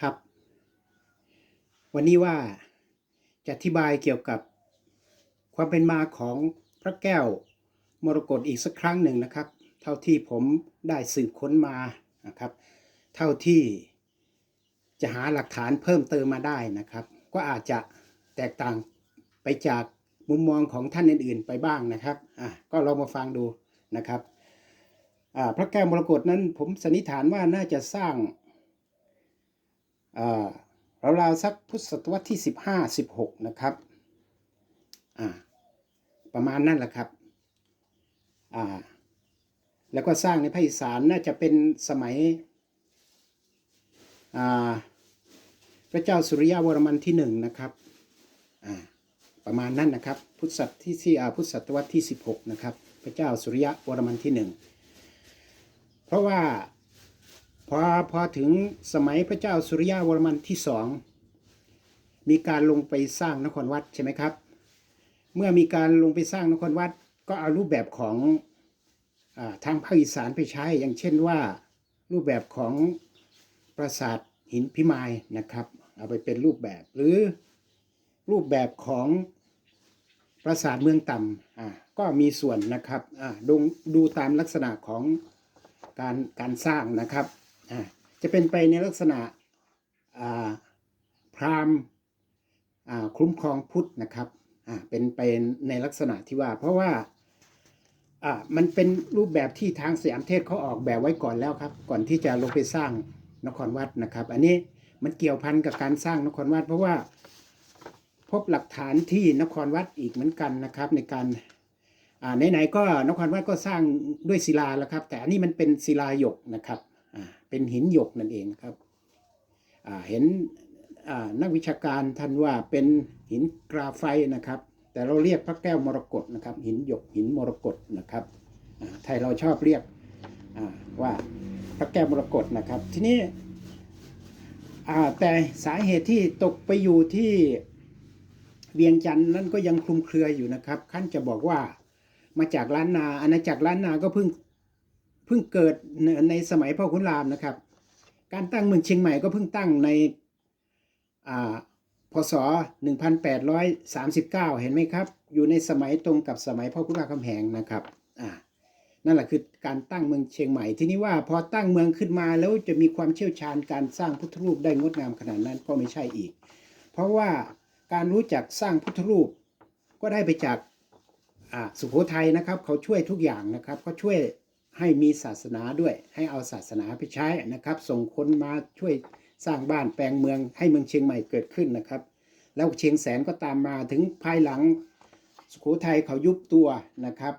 ครับ วันนี้ว่าจะอธิบายเกี่ยวกับความเป็นมาของพระแก้วมรกตอีกสักครั้งหนึ่งนะครับ เท่าที่ผมได้สืบค้นมานะครับ เท่าที่จะหาหลักฐานเพิ่มเติมมาได้นะครับ ก็อาจจะแตกต่างไปจากมุมมองของท่านอื่นๆไปบ้างนะครับอะก็ลองมาฟังดูนะครับพระแก้วมรกตนั้นผมสันนิษฐานว่าน่าจะสร้าง ราวๆสักพุทธศตวรรษที่สิบห้าสิบหกนะครับ ประมาณนั่นแหละครับแล้วก็สร้างในภาคอีสานน่าจะเป็นสมัยพระเจ้าสุริยะวรมันที่หนึ่งนะครับประมาณนั้นนะครับ พุทธศตวรรษที่ที่พุทธศตวรรษที่สิบหกนะครับ พระเจ้าสุริยะวรมันที่หนึ่งเพราะว่า พอพอถึงสมัยพระเจ้าสุริยะวรมันที่สองมีการลงไปสร้างนครวัดใช่ไหมครับ เมื่อมีการลงไปสร้างนครวัดก็เอารูปแบบของอทางภาคอีสานไปใช้ อย่างเช่นว่ารูปแบบของปราสาทหินพิมายนะครับ เอาไปเป็นรูปแบบหรือรูปแบบของปราสาทเมืองต่ำอ่าก็มีส่วนนะครับอ่าดูดูตามลักษณะของการการสร้างนะครับ จะเป็นไปในลักษณะพราหมณ์คุ้มครองพุทธนะครับเป็นไปในลักษณะที่ว่า เพราะว่ามันเป็นรูปแบบที่ทางสยามเทศเขาออกแบบไว้ก่อนแล้วครับ ก่อนที่จะลงไปสร้างนครวัดนะครับ อันนี้มันเกี่ยวพันกับการสร้างนครวัด เพราะว่าพบหลักฐานที่นครวัดอีกเหมือนกันนะครับ ในการไหนๆก็นครวัดก็สร้างด้วยศิลาแล้วครับ แต่อันนี้มันเป็นศิลาหยกนะครับ เป็นหินหยกนั่นเองครับเห็นนักวิชาการท่านว่าเป็นหินกราไฟต์นะครับ แต่เราเรียกพระแก้วมรกตนะครับ หินหยกหินมรกตนะครับไทยเราชอบเรียกว่าพระแก้วมรกตนะครับ ทีนี้แต่สาเหตุที่ตกไปอยู่ที่เวียงจันทร์นั่นก็ยังคลุมเครืออยู่นะครับขั้นจะบอกว่ามาจากล้านนาอาณาจักรล้านนาก็เพิ่ง เพิ่งเกิดในสมัยพ่อขุนรามนะครับ การตั้งเมืองเชียงใหม่ก็เพิ่งตั้งในอ่าพศ 1839 เห็นไหมครับ อยู่ในสมัยตรงกับสมัยพ่อขุนรามคำแหงนะครับนั่นแหละคือการตั้งเมืองเชียงใหม่ ทีนี้ว่าพอตั้งเมืองขึ้นมาแล้วจะมีความเชี่ยวชาญการสร้างพุทธรูปได้งดงามขนาดนั้นก็ไม่ใช่อีก เพราะว่าการรู้จักสร้างพุทธรูปก็ได้ไปจากสุโขทัยนะครับ เขาช่วยทุกอย่างนะครับเขาช่วย ให้มีศาสนาด้วย ให้เอาศาสนาไปใช้นะครับ ส่งคนมาช่วยสร้างบ้านแปลงเมือง ให้เมืองเชียงใหม่เกิดขึ้นนะครับ แล้วเชียงแสนก็ตามมาถึงภายหลังสุโขทัยเขายุบตัวนะครับ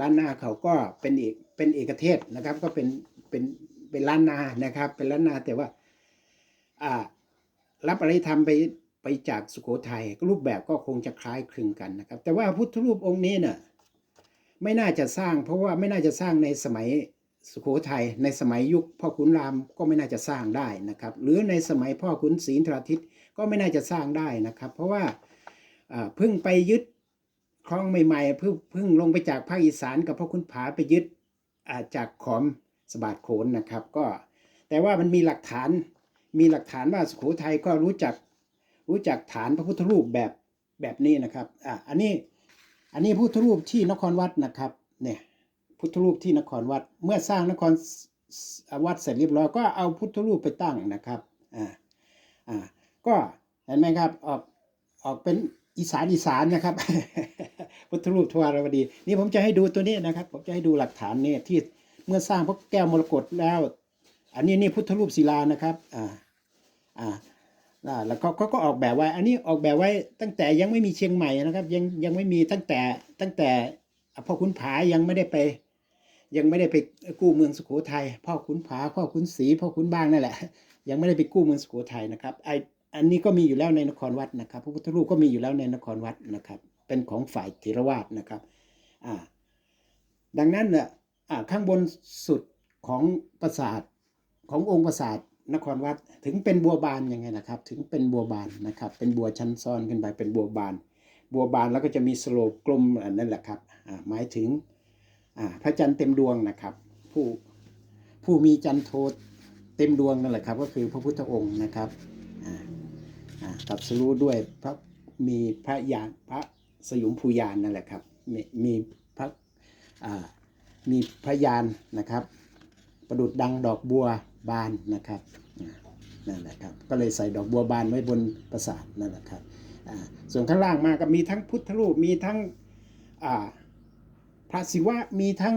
ล้านนาเขาก็เป็นเอกเป็นเอกเทศนะครับ ก็เป็นเป็นเป็นล้านนานะครับ เป็นล้านนาแต่ว่าอ่ารับอะไรทำไปไปจากสุโขทัยรูปแบบก็คงจะคล้ายคลึงกันนะครับ แต่ว่าพุทธรูปองค์นี้เนี่ย ไม่น่าจะสร้าง เพราะว่าไม่น่าจะสร้างในสมัยสุโขทัยในสมัยยุคพ่อขุนรามก็ไม่น่าจะสร้างได้นะครับ หรือในสมัยพ่อขุนศรีนทราทิตก็ไม่น่าจะสร้างได้นะครับ เพราะว่าเพิ่งไปยึดคลองใหม่ๆเพิ่งเพิ่งลงไปจากภาคอีสานกับพ่อขุนผาไปยึดาจากขอมสบาดโขนนะครับ ก็แต่ว่ามันมีหลักฐานมีหลักฐานว่าสุโขทัยก็รู้จักรู้จักฐานพระพุทธรูปแบบแบบนี้นะครับอ่าอันนี้ อันนี้พุทธรูปที่นครวัดนะครับ เนี่ยพุทธรูปที่นครวัด เมื่อสร้างนครวัดเสร็จเรียบร้อยก็เอาพุทธรูปไปตั้งนะครับ อ่า อ่า ก็เห็นไหมครับ ออกออกเป็นอีสานอีสานนะครับ พุทธรูปทวารวดี นี่ผมจะให้ดูตัวนี้นะครับ ผมจะให้ดูหลักฐานเนี่ยที่เมื่อสร้างพระแก้วมรกตแล้ว อันนี้นี่พุทธรูปศิลานะครับ อ่า อ่า อ่าแล้วก็เขาก็ออกแบบไว้ อันนี้ออกแบบไว้ตั้งแต่ยังไม่มีเชียงใหม่นะครับ ยังยังไม่มีตั้งแต่ตั้งแต่พ่อขุนผายังไม่ได้ไป ยังไม่ได้ไปกู้เมืองสุโขทัยพ่อขุนผาพ่อขุนศรีพ่อขุนบางนั่นแหละ ยังไม่ได้ไปกู้เมืองสุโขทัยนะครับไออันนี้ก็มีอยู่แล้วในนครวัดนะครับ พระพุทธรูปก็มีอยู่แล้วในนครวัดนะครับ เป็นของฝ่ายเถรวาทนะครับอ่าดังนั้นเนี่ยอ่าข้างบนสุดของปราสาทขององค์ปราสาท นครวัดถึงเป็นบัวบานยังไงนะครับ ถึงเป็นบัวบานนะครับ เป็นบัวชั้นซ้อนขึ้นไปเป็นบัวบาน บัวบานแล้วก็จะมีสโลปกลมนั่นแหละครับหมายถึงพระจันทร์เต็มดวงนะครับ ผู้ผู้มีจันโทเต็มดวงนั่นแหละครับ ก็คือพระพุทธองค์นะครับตัดสรู้ด้วยพระมีพระญาณพระสยุมภูยานนั่นแหละครับ มีมีพระมีพระยานนะครับ ประดุดดังดอกบัว บานนะครับนั่นแหละครับก็เลยใส่ดอกบัวบานไว้บนปราสาทนั่นแหละครับส่วนข้างล่างมาก็มีทั้งพุทธรูปมีทั้งพระศิวะมีทั้ง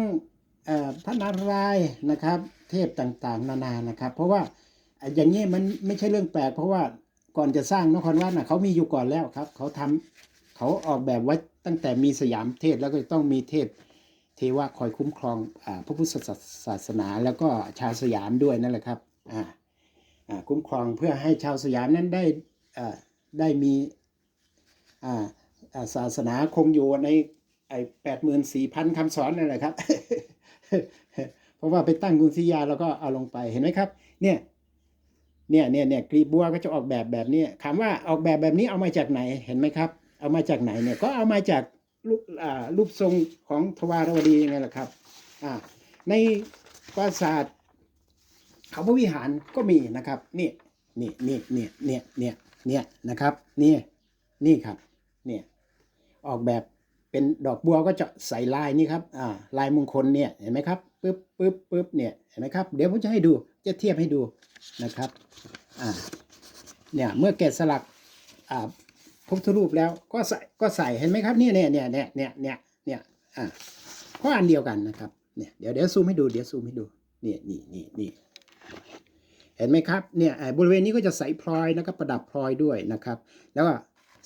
พระนารายณ์นะครับ เทพต่างๆ นานานะครับ เพราะว่าอย่างนี้มันไม่ใช่เรื่องแปลก เพราะว่าก่อนจะสร้างนครวัดนะเขามีอยู่ก่อนแล้วครับเขาทำเขาออกแบบไว้ตั้งแต่มีสยามเทศแล้วก็ต้องมีเทพ ทวะคอยคุ้มครองอพระพุทธศาสนา แล้วก็ชาวสยามด้วยนั่นแหละครับคุ้มครองเพื่อให้ชาวสยามนั้นได้ได้มีศาสนาคงอยู่ในไอ้แปดหมื่นสี่พันคำสอนนั่นแหละครับ เพราะว่าไปตั้งกรุงศรีอยุธยาแล้วก็เอาลงไปเห็นไหมครับ เนี่ยเนี่ยเนี่ยเนี่ยกลีบบัวก็จะออกแบบแบบนี้ถามว่าออกแบบแบบนี้เอามาจากไหนเห็นไหมครับ เอามาจากไหนเนี่ยก็เอามาจาก รูปรูปทรงของทวารวดียังไงล่ะครับในปราสาทเขาพระวิหารก็มีนะครับนี่นี่นี่นี่เนี่ยเนี่ยเนี่ยนะครับนี่นี่ครับเนี่ยออกแบบเป็นดอกบัวก็จะใส่ลายนี่ครับอ่าลายมงคลเนี่ยเห็นไหมครับปึ๊บปึ๊บปึ๊บเนี่ยเห็นไหมครับเดี๋ยวผมจะให้ดูจะเทียบให้ดูนะครับอ่าเนี่ยเมื่อแกะสลักอ่า พุทธรูปแล้วก็ใส่ก็ใส่เห็นไหมครับเนี่ยเนี่ยเนี่ยเนี่ยเนี่ยเนี่ยเนี่ยอ่าเพราะอันเดียวกันนะครับเนี่ยเดี๋ยวเดี๋ยวซูมให้ดูเดี๋ยวซูมให้ดูเนี่ยนี่นี่นี่เห็นไหมครับเนี่ยบริเวณนี้ก็จะใส่พลอยแล้วก็ประดับพลอยด้วยนะครับ แล้วก็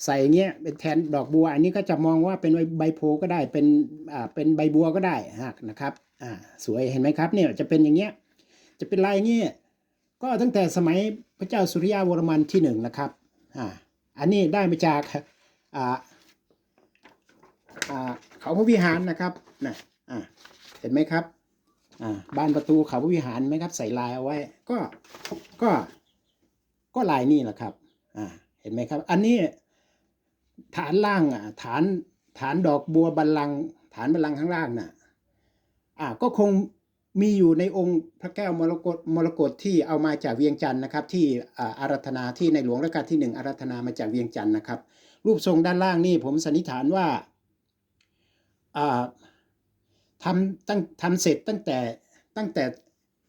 ใส่เงี้ยเป็นแทนดอกบัว อันนี้ก็จะมองว่าเป็นใบโพก็ได้เป็นอ่าเป็นใบบัวก็ได้ฮะนะครับอ่าสวยเห็นไหมครับเนี่ยจะเป็นอย่างเงี้ยจะเป็นลายเงี้ยก็ตั้งแต่สมัยพระเจ้าสุริยาวรมันที่หนึ่งนะครับอ่า อันนี้ได้มาจากเขาพระวิหารนะครับนะเห็นไหมครับบ้านประตูเขาพระวิหารไหมครับ ใส่ลายเอาไว้ ก็ก็ก็ลายนี่แหละครับเห็นไหมครับ อันนี้ฐานล่างอะฐานฐานดอกบัวบัลลังฐานบัลลังข้างล่างน่ะอ่าก็คง มีอยู่ในองค์พระแก้วมรกตมรกตที่เอามาจากเวียงจันทร์นะครับ ที่อาอารัธนาที่ในหลวงรัชกาลที่หนึ่งอารัธนามาจากเวียงจันทร์นะครับ รูปทรงด้านล่างนี่ผมสันนิษฐานว่าทำตั้งทำเสร็จตั้งแต่ตั้งแต่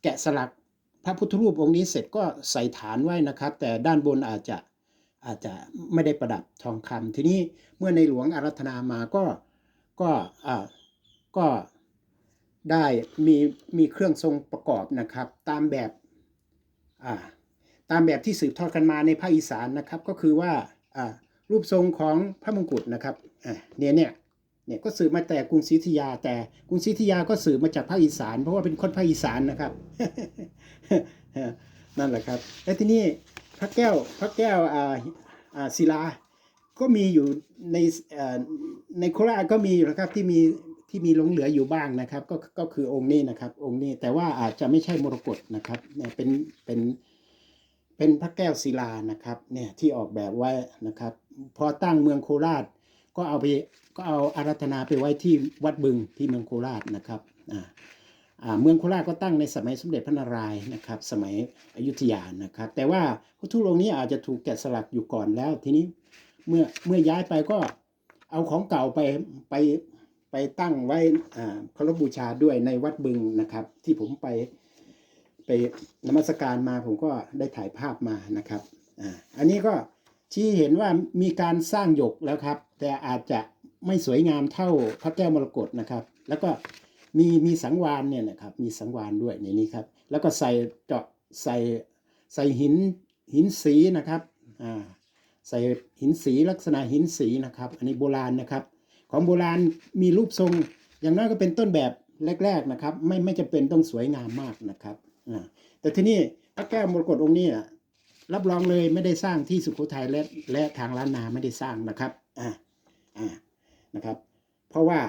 แกะสลักพระพุทธรูปองค์นี้เสร็จก็ใส่ฐานไว้นะครับ แต่ด้านบนอาจจะอาจจะไม่ได้ประดับทองคำทีนี้เมื่อในหลวงอารัธนามาก็ก็อ่าก็ ได้มีมีเครื่องทรงประกอบนะครับ ตามแบบอ่าตามแบบที่สืบทอดกันมาในภาคอีสานนะครับ ก็คือว่าอ่ารูปทรงของพระมงกุฎนะครับอ่าเนี่ยเนี่ยเนี่ยก็สืบมาแต่กรุงศรีอยุธยา แต่กรุงศรีอยุธยาก็สืบมาจากภาคอีสาน เพราะว่าเป็นคนภาคอีสานนะครับ นั่นแหละครับและที่นี่พระแก้วพระแก้วอ่าอ่าศิลาก็มีอยู่ในอ่อในโคราชก็มีอยู่นะครับที่มี ที่มีหลงเหลืออยู่บ้างนะครับ ก็ก็คือองค์นี้นะครับ องค์นี้แต่ว่าอาจจะไม่ใช่มรกตนะครับเนี่ยเป็นเป็นเป็นพระแก้วศิลานะครับเนี่ยที่ออกแบบไว้นะครับ พอตั้งเมืองโคราช ก็เอาไปก็เอาอารัธนาไปไว้ที่วัดบึงที่เมืองโคราชนะครับอ่าอ่าเมืองโคราชก็ตั้งในสมัยสมเด็จพระนารายณ์นะครับ สมัยอยุธยานะครับ แต่ว่าพระทุลงค์นี้อาจจะถูกแกะสลักอยู่ก่อนแล้ว ทีนี้เมื่อเมื่อย้ายไปก็เอาของเก่าไปไป ไปตั้งไว้อ่าเคารพบูชาด้วยในวัดบึงนะครับ ที่ผมไปไปนมัสการมาผมก็ได้ถ่ายภาพมานะครับออันนี้ก็ชี้เห็นว่ามีการสร้างหยกแล้วครับ แต่อาจจะไม่สวยงามเท่าพระแก้วมรกตนะครับ แล้วก็มีมีสังวานเนี่ยนะครับ มีสังวานด้วยในนี้ครับ แล้วก็ใส่เจาะใส่ใส่หินหินสีนะครับอ่าใส่หินสีลักษณะหินสีนะครับ อันนี้โบราณนะครับ ของโบราณมีรูปทรง อย่างน้อยก็เป็นต้นแบบแรก ๆนะครับ ไม่ไม่จะเป็นต้องสวยงามมากนะครับแต่ที่นี่พระแก้วมรกตองค์นี้อะรับรองเลยไม่ได้สร้างที่สุโขทัยและและทางล้านนาไม่ได้สร้างนะครับอ่าอ่านะครับ เพราะว่า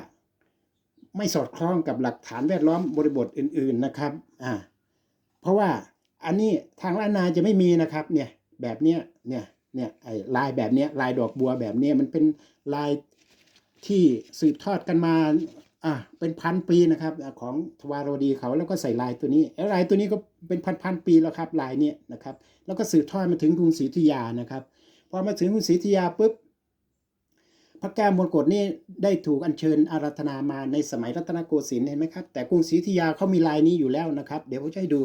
ไม่สอดคล้องกับหลักฐานแวดล้อมบริบทอื่น ๆนะครับอ่าเพราะว่าอันนี้ทางล้านนาจะไม่มีนะครับเนี่ยแบบเนี้ยเนี่ยเนี่ยไอ้ลายแบบเนี้ยลายดอกบัวแบบเนี้ยมันเป็นลาย ที่สืบทอดกันมาอ่าเป็นพันปีนะครับของทวารวดีเขาแล้วก็ใส่ลายตัวนี้ไอ้ลายตัวนี้ก็เป็นพันพันๆปีแล้วครับลายเนี้ยนะครับ แล้วก็สืบทอดมาถึงกรุงศรีอยุธยานะครับพอมาถึงกรุงศรีอยุธยาปุ๊บพระแก้วมรกตนี่ได้ถูกอัญเชิญอาราธนามาในสมัยรัตนโกสินทร์เห็นไหมครับ แต่กรุงศรีอยุธยาเขามีลายนี้อยู่แล้วนะครับ เดี๋ยวผมจะให้ดู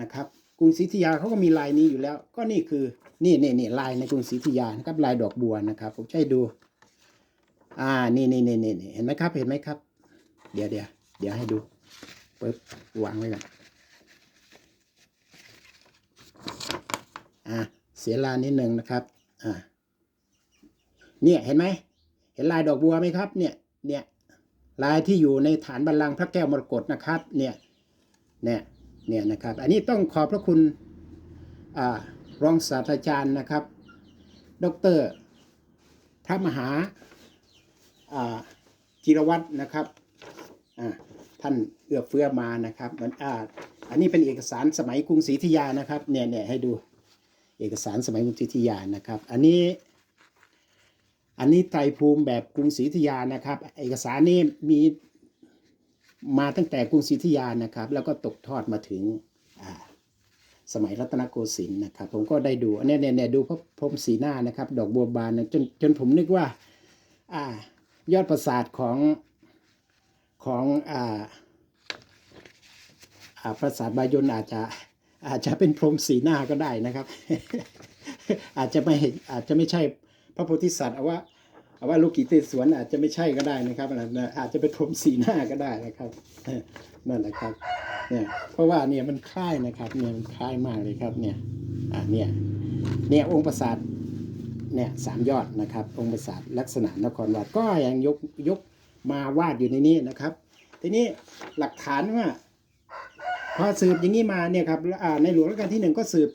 นะครับกรุงศรีอยุธยาเขาก็มีลายนี้อยู่แล้ว ก็นี่คือนี่นี่นี่ลายในกรุงศรีอยุธยานะครับลายดอกบัวนะครับผมจะให้ดู อ่า นี่นี่นี่นี่เห็นไหมครับ เห็นไหมครับ เดี๋ยวเดี๋ยวเดี๋ยวให้ดูปึ๊บวางไว้ก่อนอ่าเสียลานิดหนึ่งนะครับ อ่า เนี่ยเห็นไหม เห็นลายดอกบัวไหมครับ เนี่ย เนี่ย ลายที่อยู่ในฐานบัลลังก์พระแก้วมรกตนะครับ เนี่ย เนี่ย เนี่ยนะครับ อันนี้ต้องขอบพระคุณ อ่ารองศาสตราจารย์นะครับ ดร พระมหา จิรวัตรนะครับท่านเอื้อเฟื้อมานะครับมันอ่าอันนี้เป็นเอกสารสมัยกรุงศรีอยุธยานะครับเนี่ยเนี่ยให้ดูเอกสารสมัยกรุงศรีอยุธยานะครับ อันนี้ อันนี้ไตรภูมิแบบกรุงศรีอยุธยานะครับ เอกสารนี้มีมาตั้งแต่กรุงศรีอยุธยานะครับ แล้วก็ตกทอดมาถึงสมัยรัตนโกสินทร์นะครับ ผมก็ได้ดูอันเนี้ยเนี่ยเนี่ยดูพระพรมสีหน้านะครับ ดอกบัวบานจนจนผมนึกว่า อ่า ยอดประสาทของของอ่าอ่าประสาทบายนอาจจะอาจจะเป็นพรมสีหน้าก็ได้นะครับ อาจจะไม่เห็นอาจจะไม่ใช่พระโพธิสัตว์เอาว่าเอาว่าลูกกีเตสวนอาจจะไม่ใช่ก็ได้นะครับอาจจะเป็นพรมสีหน้าก็ได้นะครับนั่นแหละครับเนี่ยเพราะว่าเนี่ยมันคล้ายนะครับเนี่ยมันคล้ายมากเลยครับเนี่ยอ่าเนี่ยเนี่ยองค์ประสาท เนี่ยสามยอดนะครับ องค์ประสาทลักษณะนครวัดก็ยังยกยกมาวาดอยู่ในนี้นะครับ ทีนี้หลักฐานว่าพอสืบอย่างนี้มาเนี่ยครับในหลวงรัชกาลที่หนึ่งก็สืบ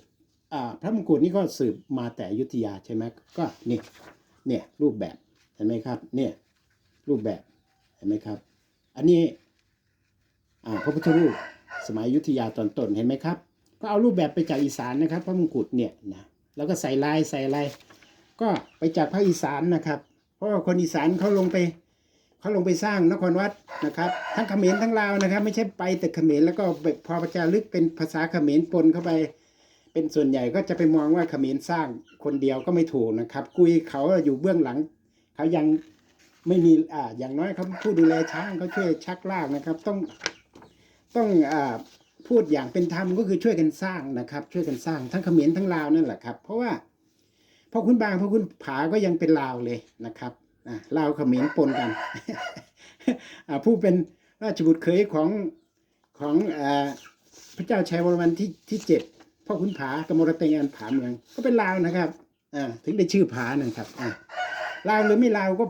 พระมงกุฎนี่ก็สืบมาแต่ยุทธยาใช่ไหมก็นี่เนี่ยรูปแบบเห็นไหมครับเนี่ยรูปแบบเห็นไหมครับ อันนี้พระพุทธรูปสมัยยุทธยาตอนต้นเห็นไหมครับ ก็เอารูปแบบไปจากอีสานนะครับ พระมงกุฎเนี่ยนะแล้วก็ใส่ลายใส่อะไร ก็ไปจากภาคอีสานนะครับ เพราะว่าคนอีสานเขาลงไปเขาลงไปสร้างนครวัดนะครับ ทั้งเขมรทั้งลาวนะครับ ไม่ใช่ไปแต่เขมรแล้วก็พอประจารึกเป็นภาษาเขมรปนเข้าไป เป็นส่วนใหญ่ก็จะไปมองว่าเขมรสร้างคนเดียวก็ไม่ถูกนะครับ กุยเขาอยู่เบื้องหลังเขายังไม่มีอ่าอย่างน้อยเขาผู้ดูแลช้างเขาช่วยชักลากนะครับ ต้องต้องอ่าพูดอย่างเป็นธรรมก็คือช่วยกันสร้างนะครับ ช่วยกันสร้างทั้งเขมรทั้งลาวนั่นแหละครับ เพราะว่า พอคุณบางพอคุณผาก็ยังเป็นลาวเลยนะครับลาวเขมรปนกันผู้เป็นราชบุตรเคยของของอพระเจ้าชัยวรมันที่ที่เจ็ดพ่อคุณผากมรเตงอันผาเมืองก็เป็นลาวนะครับถึงได้ชื่อผานะครับลาวหรือไม่ลาวก็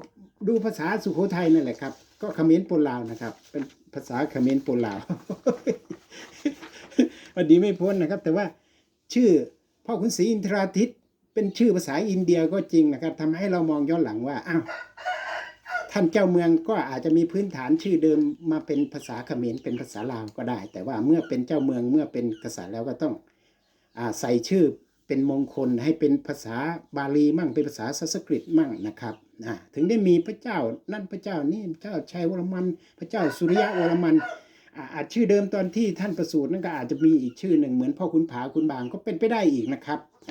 ดูภาษาสุโขทัยนั่นแหละครับก็เขมรปนลาวนะครับ เป็นภาษาเขมรปนลาววันนี้ไม่พ้นนะครับ แต่ว่าชื่อพ่อขุนศรีอินทราทิต เป็นชื่อภาษาอินเดียก็จริงนะครับทำให้เรามองย้อนหลังว่าอ้าวท่านเจ้าเมืองก็อาจจะมีพื้นฐานชื่อเดิมมาเป็นภาษาเขมรเป็นภาษาลาวก็ได้ แต่ว่าเมื่อเป็นเจ้าเมืองเมื่อเป็นกษัตริย์แล้วก็ต้องอใส่ชื่อเป็นมงคลให้เป็นภาษาบาลีมั่งเป็นภาษาสันสกฤตมั่งนะครับถึงได้มีพระเจ้านั่นพระเจ้านี่พระเจ้าชัยวรมัน พระเจ้าสุริยะวรมันอาอาจชื่อเดิมตอนที่ท่านประสูตินั่นก็อาจจะมีอีกชื่อหนึ่งเหมือนพ่อคุณผาคุณบางก็เป็นไปได้อีกนะครับ